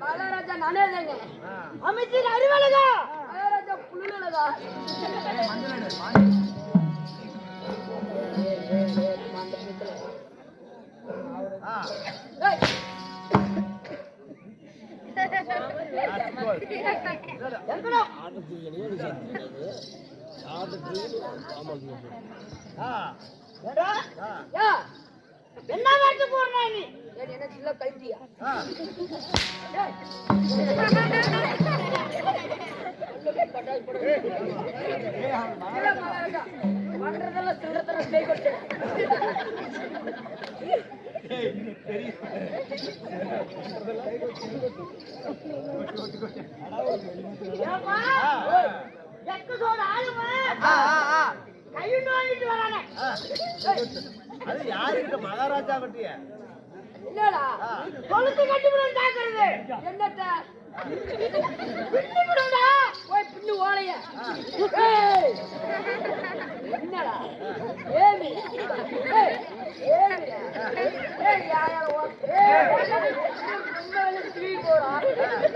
மகாராஜா நானே தாங்க அமைச்சர் மகாராஜா என்ன வாட்டு போறா நீ? என்ன சில்ல மகாராஜா பண்றதெல்லாம் கையுண்டு வாங்கிட்டு வரானே. அது யாருக்கிட்ட மகாராஜா கிட்டயே? என்னடா கொளுத்து கட்டிவிடும் தாக்குறது. என்னத்த? பின்னிவிடும்டா போய் பின்னு ஓலைய! என்னடா? ஏமி! ஏமிடா. ஏய், யாரோ போடா.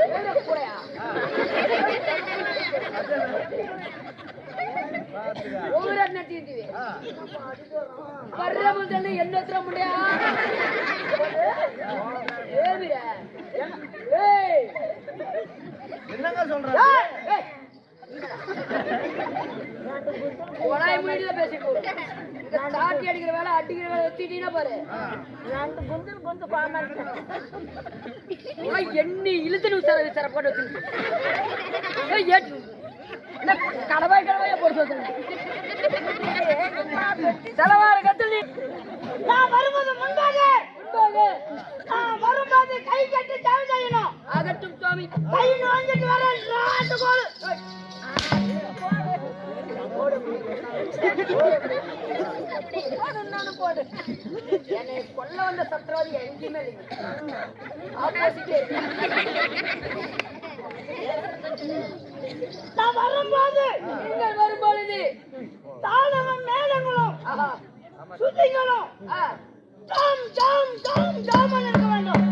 ஏங்க எத்தனை முடியா? ஏமிடா. ஏய். என்னங்க சொல்ற ஏய்! கொலாய் முடியல பேசிட்டு தாட்டி அடிக்கிற வேலை அடிக்கிற வேலை வச்சுட்டீங்கன்னா பாரு. ரெண்டு குந்தில் குந்து உனக்கு எண்ணி இழுத்து விசார விசார போட்டு கடவாய் கடவாயா போட்டு வச்சிருக்கு செலவார கத்தல் நான் வருவது முன்பாக முன்பாக. நான் வரும்போது கை கட்டி செய்யணும். அகட்டும் சுவாமி. கை வாங்கிட்டு வர நாட்டு கோல் என்னை கொல்ல வந்த சத்திரவாதி எங்கேயுமே இல்லைங்க. ஆப்போசிட்டே நான் வரும்போது நீங்கள் வரும்பொழுது தாளமும் மேளங்களும் ஆ ஜாம் ஜாம் ஜாம் ஜாம் இருக்க வேண்டும்.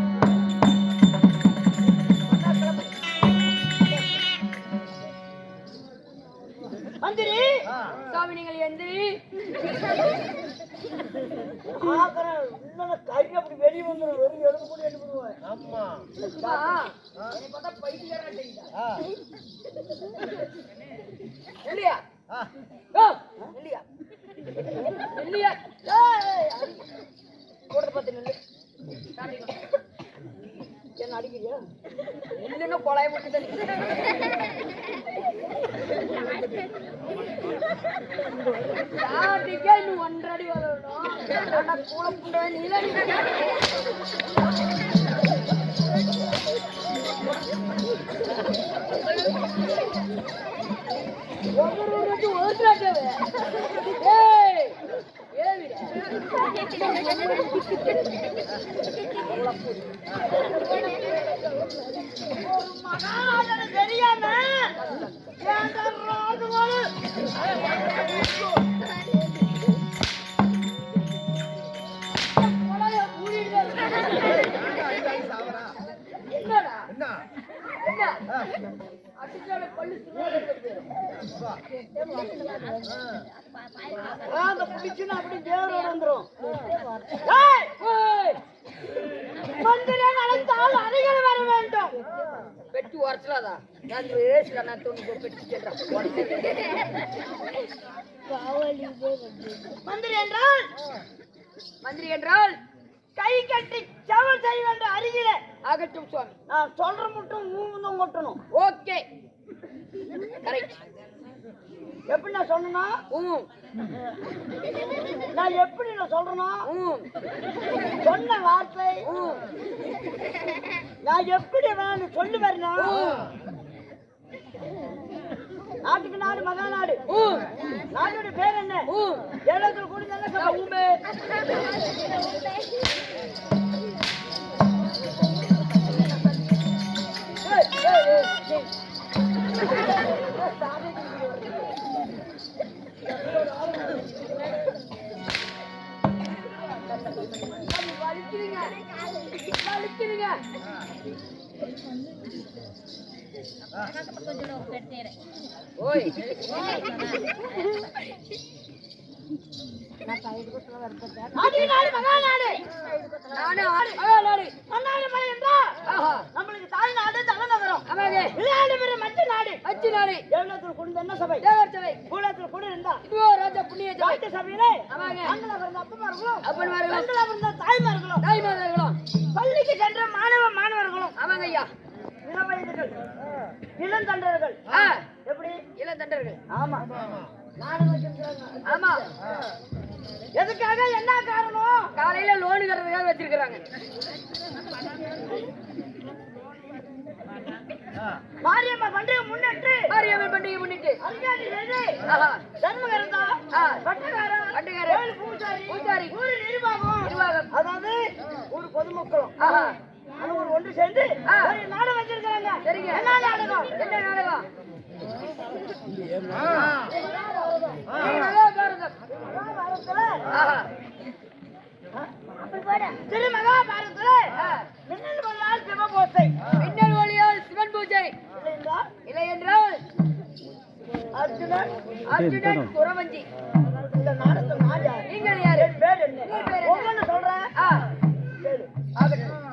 மந்திரி சாமி நீங்கள் எந்திரி. ஆக்கறேன் இன்னும் கறி அப்படி வெளியே வந்துடும் வெறும் எலும்பு கூட எடுத்து விடுவேன் ஆமா. பார்த்தா? ஆ. இல்லையா? இல்லையா? இல்லையா. கூடத்தை பார்த்து நில்லு. என்ன அடிக்கிறியா இல்லைன்னா கொலைய மட்டும் தான் இன்னும் ஒன்றடி வளரணும். கூட புண்டவே நீல ஒவ்வொரு ஒரு ஏய் அந்த பிடிச்சுன்னு அப்படி தேவரோட வந்துரும் அழைத்தால் அருகில் வர வேண்டும் பெட்டி உரச்சலாதா நான் ரேஸ்ல நான் பெட்டி கேட்டேன் மந்திரி என்றால் மந்திரி என்றால்? கை கட்டி செவல் செய்ய வேண்டும் அருகிலே. ஆகட்டும் சுவாமி. நான் சொல்ற மட்டும் மூணும் கொட்டணும். ஓகே. கரெக்ட் எப்படி நான் சொன்னா ம் நான் எப்படி நான் சொல்றேனோ ம் சொன்ன வார்த்தை. ம் நான் எப்படி வேணும் சொல்லி வரணும் நாட்டுக்கு நாடு மகா நாடு நாட்டோட பேர் என்ன ம் ஏழத்துல கூடி நல்ல நான் நம்மளுக்கு தாய் நாடு தலைநகரம் ஆமாங்க பெற மற்ற நாடு. அச்சு நாடு. ஏழத்தில் குடிந்த என்ன சபை? தேவர் சபை. கூடத்தில் கூட இருந்தா இதுவோ ராஜா புண்ணிய சபை. சபையிலே ஆமாங்க ஆண்களா பிறந்த அப்பமார்களும் அப்பன்மார்களும் பிறந்த தாய்மார்களும் தாய்மார்களும் பள்ளிக்கு சென்ற மாணவ மாணவர்களும் ஆமாங்க ஐயா இளவயதுகள் இளந்தண்டர்கள். எப்படி? இளம் தண்டர்கள் ஆமா. ஆமா. எதுக்காக என்ன காரணம்? காலையில லோனு கட்டுறதுக்காக வச்சிருக்கிறாங்க. மாரியம்மா பண்டிகை முன்னிட்டு மாரியம்மன் பண்டிகை முன்னிட்டு. பூசாரி பூசாரி ஊர் நிர்வாகம். நிர்வாகம். அதாவது ஊர் பொதுமக்களும். அது ஒரு ஒன்று சேர்ந்து. ஒரு நாடகம் வச்சிருக்காங்க சரிங்க. என்ன நாடகம்? என்ன நாடகம்? ஆ. மகாபாரதம் மகாபாரதத்துல ஆஹா திரு மின்னல் ஒளியால் சிவன் பூஜை இல்லை என்றால் அர்ஜுனன் அர்ஜுனன் குறவஞ்சி இந்த நாடகத்தில் நான் யார் நீங்கள் யாரு என் பேர் என்ன சொல்றேன் ஆகட்டும்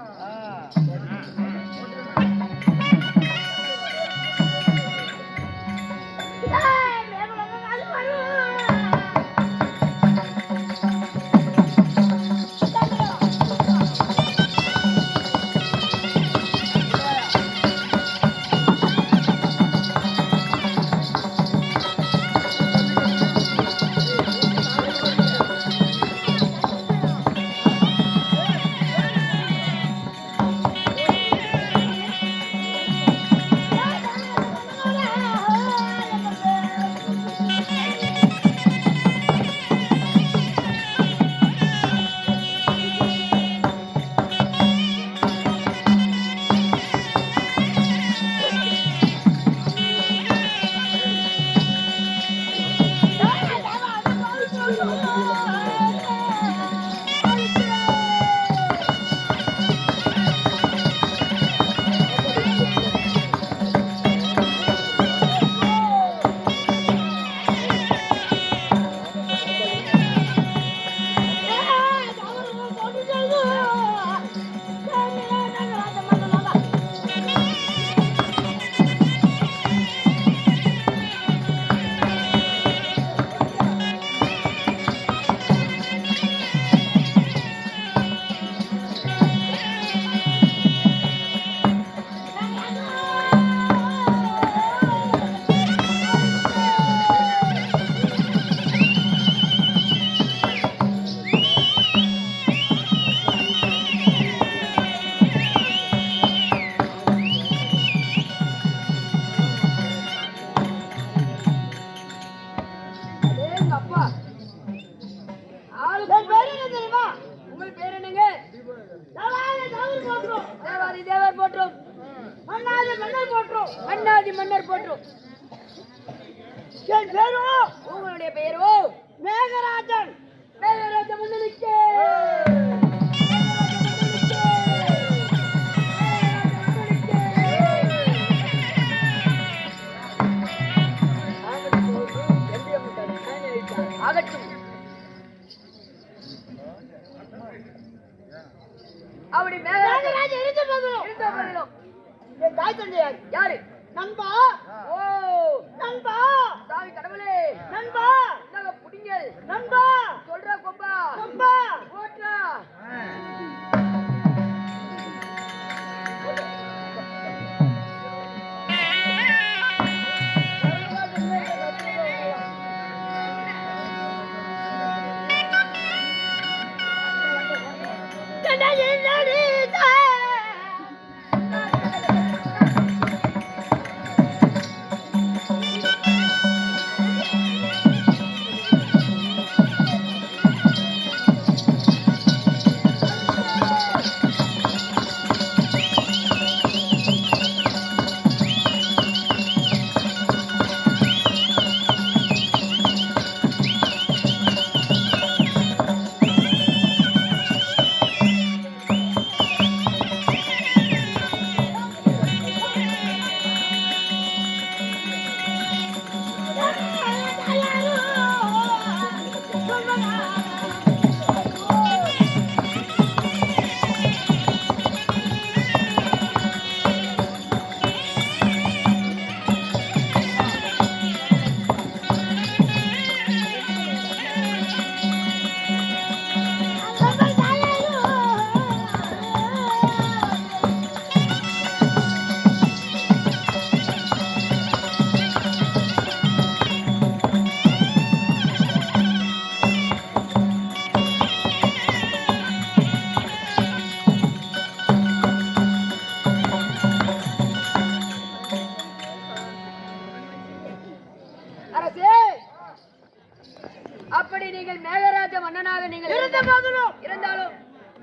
இருந்தாலும்.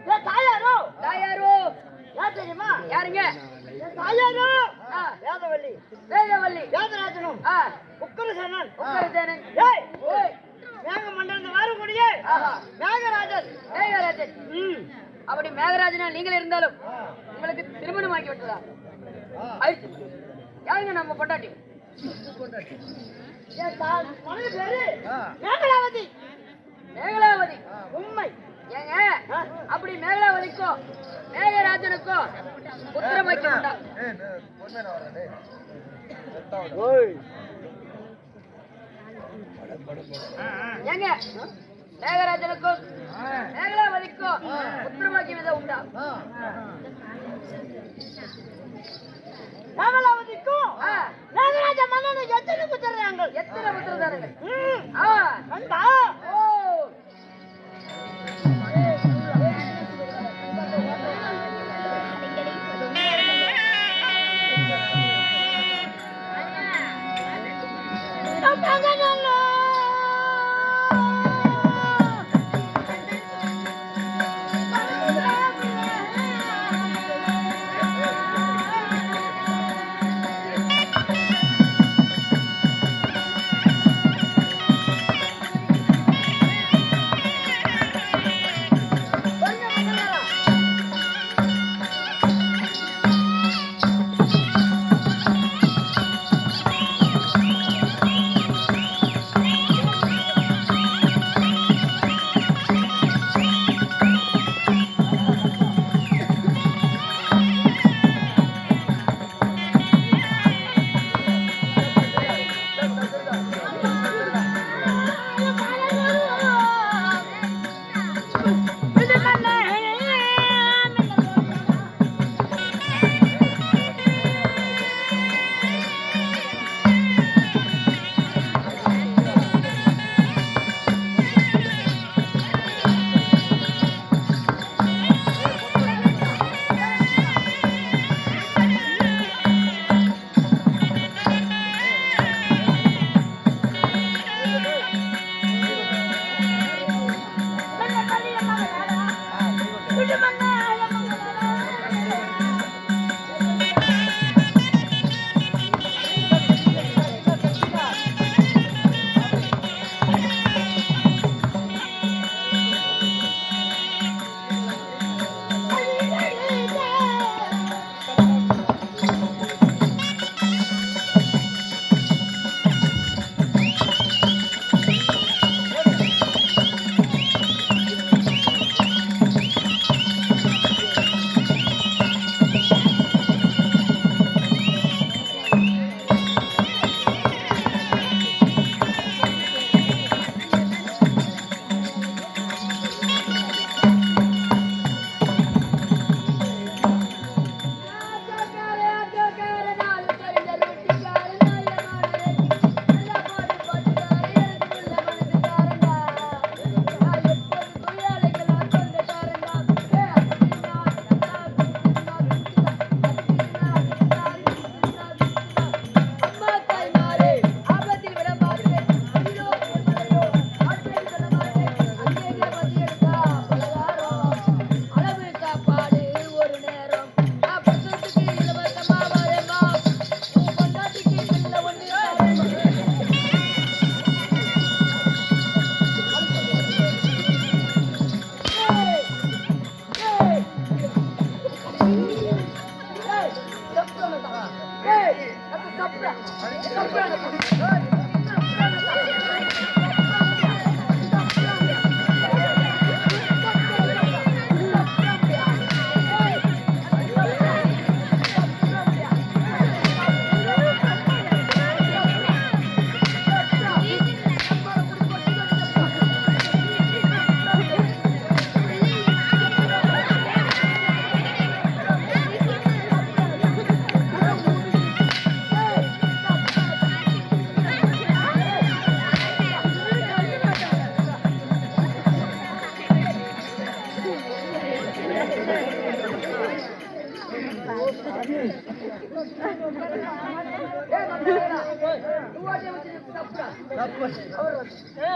என் தாயாரோ? தாயாரோ. யார் தெரியுமா? யாருங்க? தாயாரோ? வேதவள்ளி வேதவல்லி. வேதராஜனும் உக்கரசேனன். உட்காருதேனே. ஏய் ஓய், மேக மண்டலத்தில் வாரக்கூடியே மேகராஜன். மேகராஜன். ம். அப்படி மேகராஜனா நீங்கள் இருந்தாலும் உங்களுக்கு திருமணம் ஆகி விட்டதா. யாருங்க நம்ம பொண்டாட்டி? தா- மனைவி பேரு மேகலாவதி. மேகலாவதி உண்மை. ஏங்க? அப்படி மேகலாவதிக்கோ மேகராஜனுக்கோ புத்திரம் வைக்க ஏங்க? மேகராஜனுக்கும் மேகலாவதிக்கும் புத்திரமாக்கி வித உண்டா? மேகலாவதிக்கும் ஆ, மேகராஜ மன்னனை எத்தனை குத்துறாங்க எத்தனை புத்திரதானுங்க ம்.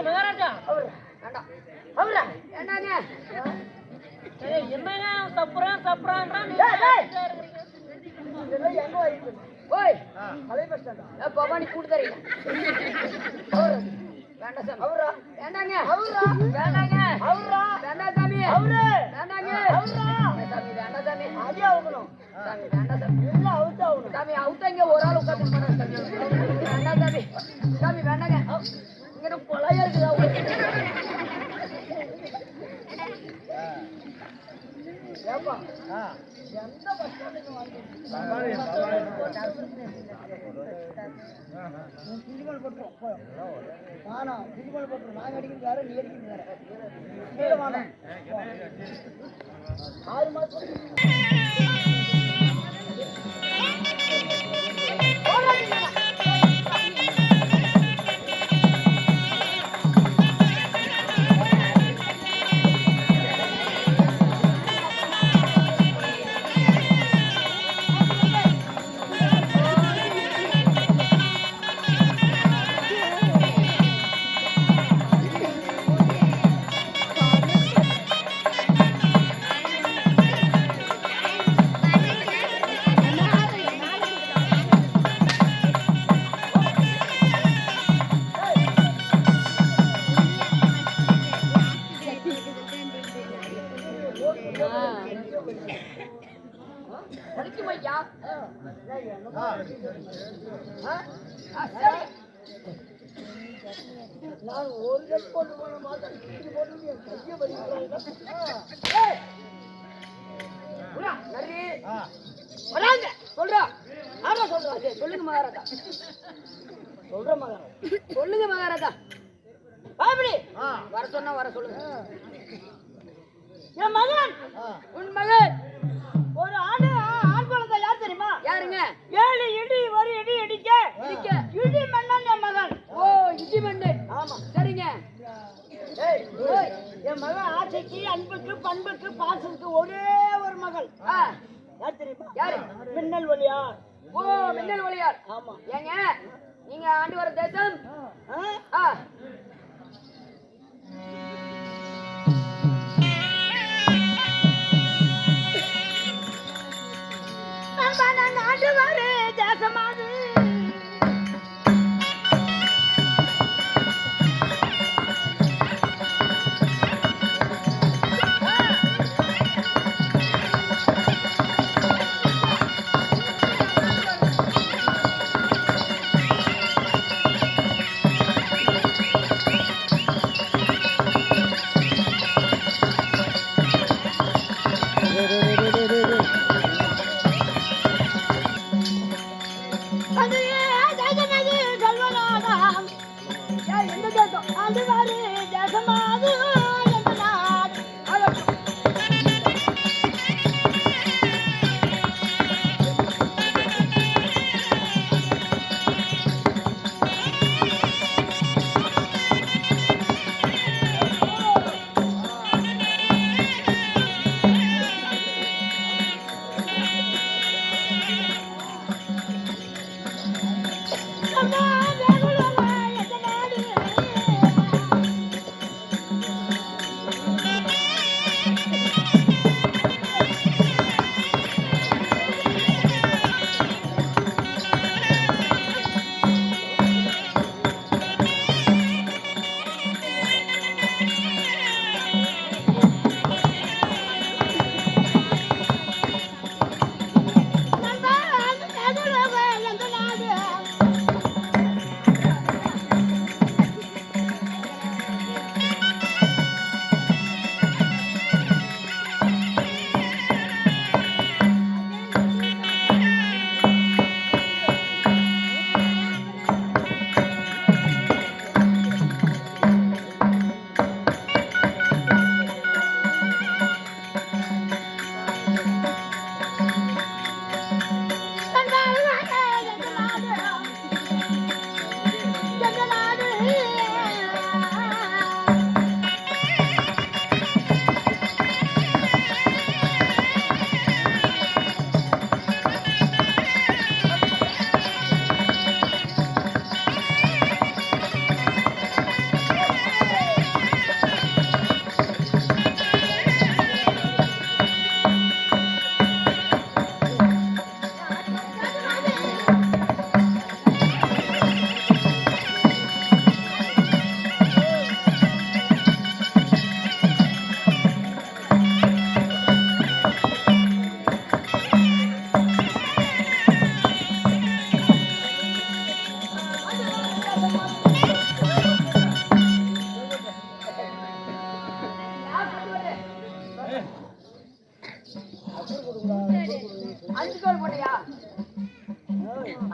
மகாராஜா அவரா என்னங்க என்னங்க சப்புறான் வந்த? ஓய் பவானி கூட்டு தரீங்க வேண்டாம் சாமி அவரா? வேண்டாங்க அவரா? வேண்டாங்க அவரா? வேண்டாம் சாமி அவரு? வேண்டாங்க அவரா? சாமி வேண்டாம் சாமி அதே அவுக்கணும். சாமி வேண்டாம் சாமி எல்லாம் அவுத்து ஆகணும். சாமி அவுத்தாங்க ஒரு ஆள் உட்காந்து வேண்டாம் சாமி சாமி வேண்டாங்க இங்க கொலையா இருக்குதா ஏப்பா, எந்த பஸ் ஸ்டாண்டுக்கு வாங்கிட்டு உன் புதுமலை போட்டுரும். போ. வேணாம், புதுமலை போட்டுரும். நாங்க அடிக்கிறது வேற, நீ அடிக்கிறது வேற. கீழே வேணாம். போ. ஆறு மாசம் நான் ஒரு லட்சம் கொண்டு போன மாதம் இப்படி போட்டு என் கையை வலிக்கிறாங்க. ஏய். புறா, நரி. வராங்க சொல்றா ஆமா சொல்றா சரி சொல்லுங்க மகாராஜா சொல்ற மகன் சொல்லுங்க மகாராஜா அப்படி வர சொன்னா வர சொல்லுங்க என் மகன் உன் மகன் ஒரு ஆண்டு யார் தெரியுமா? யாருங்க? ஏழு இடி ஒரு இடி இடிக்க. இடிக்க. இடி மன்னன் என் மகன். ஓ இடி மண்டன் ஆமா. சரிங்க. என் மகன் ஆசைக்கு அன்புக்கு பண்புக்கு பாசத்துக்கு ஒரே ஒரு மகள். யார் தெரியுமா? யாரு? மின்னல் வழியா ஓ மின்னல் ஒளியார். ஆமா. ஏங்க நீங்க ஆண்டு வர தேசம்? ஆ? ஆ நாட்டு வாரு தேசமாது Everybody.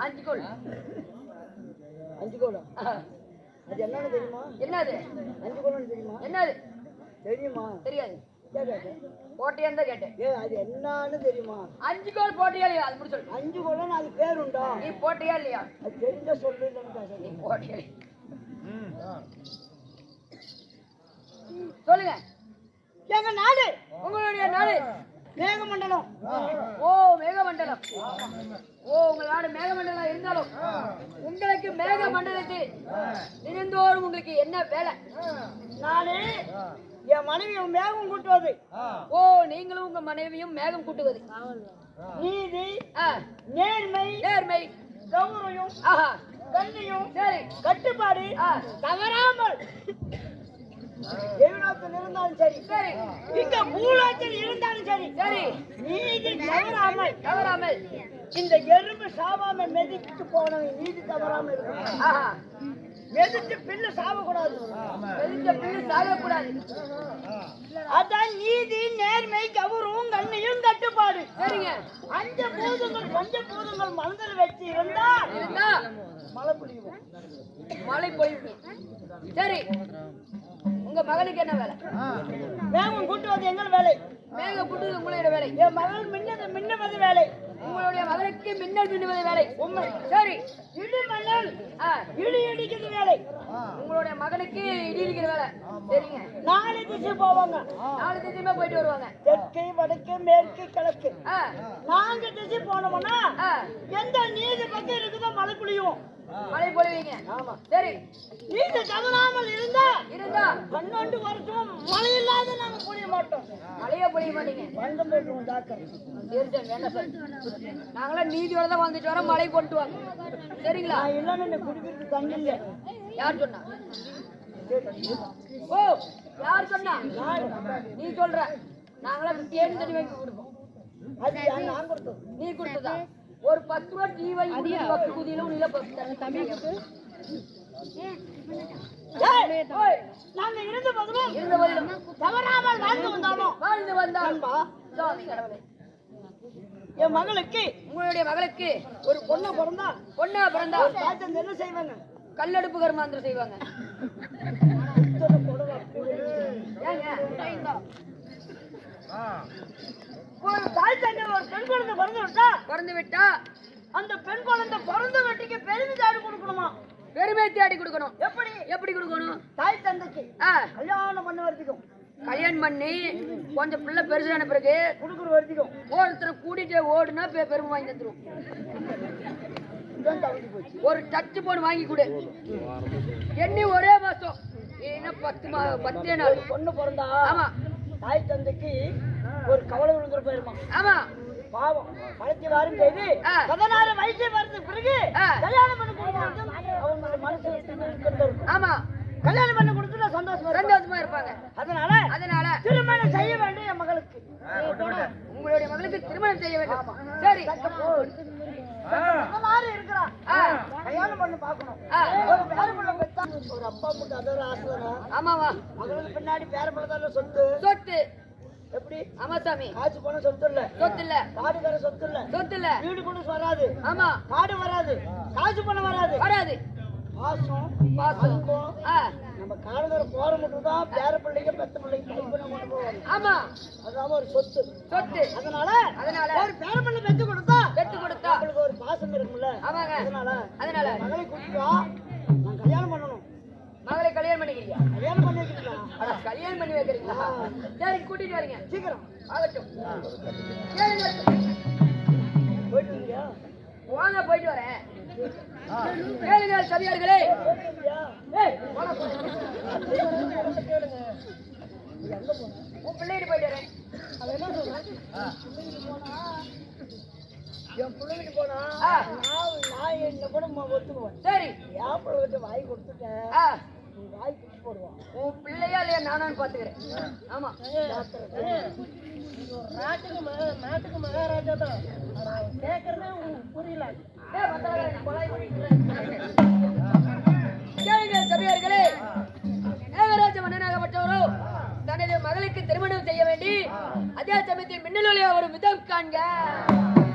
அஞ்சு கோல் அஞ்சு கோலா அது என்னன்னு தெரியுமா? என்னது? அஞ்சு கோலன்னு தெரியுமா? என்னது? தெரியுமா? தெரியாது? போட்டியான்னு தான் கேட்டேன். ஏ அது என்னன்னு தெரியுமா? அஞ்சு கோல் போட்டியா இல்லையா? அது சொல்லு. அஞ்சு கோலன்னு அது பேர் உண்டா நீ போட்டியா இல்லையா? அது தெரிஞ்ச சொல்லு நீ போட்டியா சொல்லுங்க. எங்க நாடு? உங்களுடைய நாடு? மேகமண்டலம். ஓ மேகமண்டலம். ஓ உங்கள் நாடு மேகமண்டலம் இருந்தாலும் உங்களுக்கு மேகமண்டலத்தில் தினந்தோறும் உங்களுக்கு என்ன வேலை? நானே என் மனைவி மேகம் கூட்டுவது. ஓ நீங்களும் உங்க மனைவியும் மேகம் கூட்டுவது. நீதி நேர்மை நேர்மை. கௌரவம் ஆஹா. கண்ணியம் சரி. கட்டுப்பாடு தவறாமல் தேவநாத்தில் இருந்தாலும் சரி. சரி. இங்க பூலாத்தில் இருந்தாலும் சரி. சரி. நீதி தவறாமல். தவறாமல். இந்த எறும்பு சாவாம மெதித்து போனவன் நீதி தவறாமல் இருக்கணும். ஆஹா. மெதித்து பில்லு சாவக்கூடாது. வெளிச்ச பிள்ளை சாகக்கூடாது அதான் நீதி நேர்மை கௌரவம் கண்ணியம் கட்டுப்பாடு. சரிங்க. அஞ்ச பூதங்கள் பஞ்ச பூதங்கள் மனதில் வச்சு இருந்தா மழை பிடிக்கும் மழை பொழிவு சரி. உங்க மகனுக்கு என்ன வேலை? மேகம் கூட்டுவது எங்கள் வேலை. மேகம் கூட்டுவது உங்களுடைய வேலை. என் மகள் மின்னது மின்னவது வேலை. உங்களுடைய மகனுக்கு மின்னல் மின்னுவது வேலை. உண்மை. சரி. இடி மன்னல் இடி இடிக்கிறது வேலை. உங்களுடைய மகனுக்கு இடி இருக்கிற வேலை. சரிங்க. நாலு திசை போவாங்க. நாலு திசையுமே போயிட்டு வருவாங்க. தெற்கு வடக்கு மேற்கு கிழக்கு. நான்கு திசை போனோம்னா எந்த நீதி பக்கம் இருக்குதோ மழை புளியும் மழை பொழிவீங்க. ஆமா. சரி. நீதி தவறாமல் இருந்தா இருந்தா பன்னெண்டு வருஷம் மழை இல்லாத நாங்க புளிய மாட்டோம். மழையே பொழிய மாட்டீங்க. டாக்டர் வேண்டாம் சார் நாங்களாம் நீதியோட தான் வந்துட்டு வரோம் மழை கொண்டு வாங்க சரிங்களா? இல்லைன்னு குடிக்கிறது தண்ணி இல்லை யார் சொன்னா? ஓ யார் சொன்னா? நீ சொல்ற. நாங்களாம் தேடி தண்ணி வாங்கி கொடுப்போம். அது நான் கொடுத்தது. நீ கொடுத்ததா? ஒரு பத்து ரூபா டீ வாங்கி பத்து குதியில உள்ள பத்து தண்ணி தம்பி. ஏய், ஓய், நாங்க இருந்த போதிலும் இருந்த போதிலும் தவறாமல் வாழ்ந்து வந்தாலும் வாழ்ந்து என் மகளுக்கு உங்களுடைய மகளுக்கு ஒரு பொண்ணு பிறந்தா பொண்ணா பிறந்தா என்ன செய்வாங்க? கல்லடுப்பு கருமாந்திரம் செய்வாங்க. ஏங்க ஒரு தாய் தந்தை ஒரு பெண் குழந்தை பிறந்து விட்டா? பிறந்து விட்டா? அந்த பெண் குழந்தை பிறந்த வெட்டிக்கு பெருமை கொடுக்கணுமா? பெருமை தேடி கொடுக்கணும். எப்படி? எப்படி கொடுக்கணும்? தாய் தந்தைக்கு ஆ. கல்யாணம் பண்ண வரதுக்கும் கல்யாணம் பண்ணி கொஞ்சம் பிள்ளை பெருசான பிறகு கொடுக்குற வரதுக்கும் ஒருத்தர் கூட்டிட்டு ஓடுனா பெ- பெருமை வாங்கி போச்சு. ஒரு டச்சு போன் வாங்கி கொடு. எண்ணி ஒரே மாசம் ஏன்னா பத்து மா பத்தே நாள். பொண்ணு பிறந்தா ஆமா. தாய் தந்தைக்கு ஒரு கவலை விழுந்துற போயிருமா? ஆமா. பாவம். வளர்ச்சி வாரும் செய்து. பதினாறு வயசு வருது பிறகு ஆ. கல்யாணம் பண்ணி கொடுக்கறது அவங்க மனசு. ஆமா. கல்யாணம் பண்ணி கொடுத்துட்டா சந்தோஷமா. சந்தோஷமா இருப்பாங்க. அதனால அதனால திருமணம் செய்ய வேண்டும் என் மகளுக்கு உங்களுடைய மகளுக்கு திருமணம் செய்ய வேண்டும். சரி. இருக்கிறா. கல்யாணம் பண்ணி பார்க்கணும். ஒரு ஒரு அப்பா அம்மாக்கு அது ஒரு ஆசை தானே ஆமாவா? மகளுக்கு பின்னாடி பேர பிள்ளை தானே சொத்து? சொத்து. எப்படி? ஆமா சாமி. காசு போன சொத்து இல்ல. சொத்து இல்ல காடு வேற சொத்து இல்ல. சொத்து இல்ல வீடு கொண்டு வராது. ஆமா. காடு வராது. காசு பணம் வராது. வராது. பாசம் பாசம். நம்ம காலங்கர போற மட்டும் தான் பேர பிள்ளைங்க பெத்த பிள்ளைங்க கை பண்ண கொண்டு போவாங்க. ஆமா. அதான் ஒரு சொத்து. சொத்து. அதனால அதனால. ஒரு பேர பிள்ளை பெத்து கொடுத்தா பெத்து கொடுத்தா. நம்மளுக்கு ஒரு பாசம் இருக்கும்ல. ஆமாங்க. அதனால அதனால. மகளை கூட்டிட்டு கல்யாணம் பண்ணணும். மகளை கல்யாணம் பண்ணிக்கிறீங்க கல்யாணம் பண்ணி வைக்கிறீங்களா? அட, கல்யாணம் பண்ணி வைக்கிறீங்களா? சரி கூட்டிட்டு வரீங்க. சீக்கிரம். ஆகட்டும். போயிட்டு வந்தியா வாங்க போயிட்டு வரேன். கேளுங்க சபியார்களே போயிட்டு வந்தியா ஏய், போடா, போடா. கேளுங்க எங்க போன உன் பிள்ளைகிட்ட போயிட்டு வரேன். அவன் என்ன சொல்றான்? என் பிள்ளைங்க போனா. நான் நான் என்ன கூட ஒத்துக்குவேன் சரி. என் பிள்ளைகிட்ட வாய் கொடுத்துட்டேன் வாய் குடிச்சு போடுவான் உன் பிள்ளையா இல்லையா நானும் பாத்துக்கிறேன் ஆமா. நாட்டுக்கு மக- நாட்டுக்கு மகாராஜா தான். கேட்கறதே உங்களுக்கு புரியல. கேளுங்க சபியார்களே. நாகராஜ மன்னனாகப்பட்டவரோ தனது மகளுக்கு திருமணம் செய்ய வேண்டி அர்த்தம் காண்க.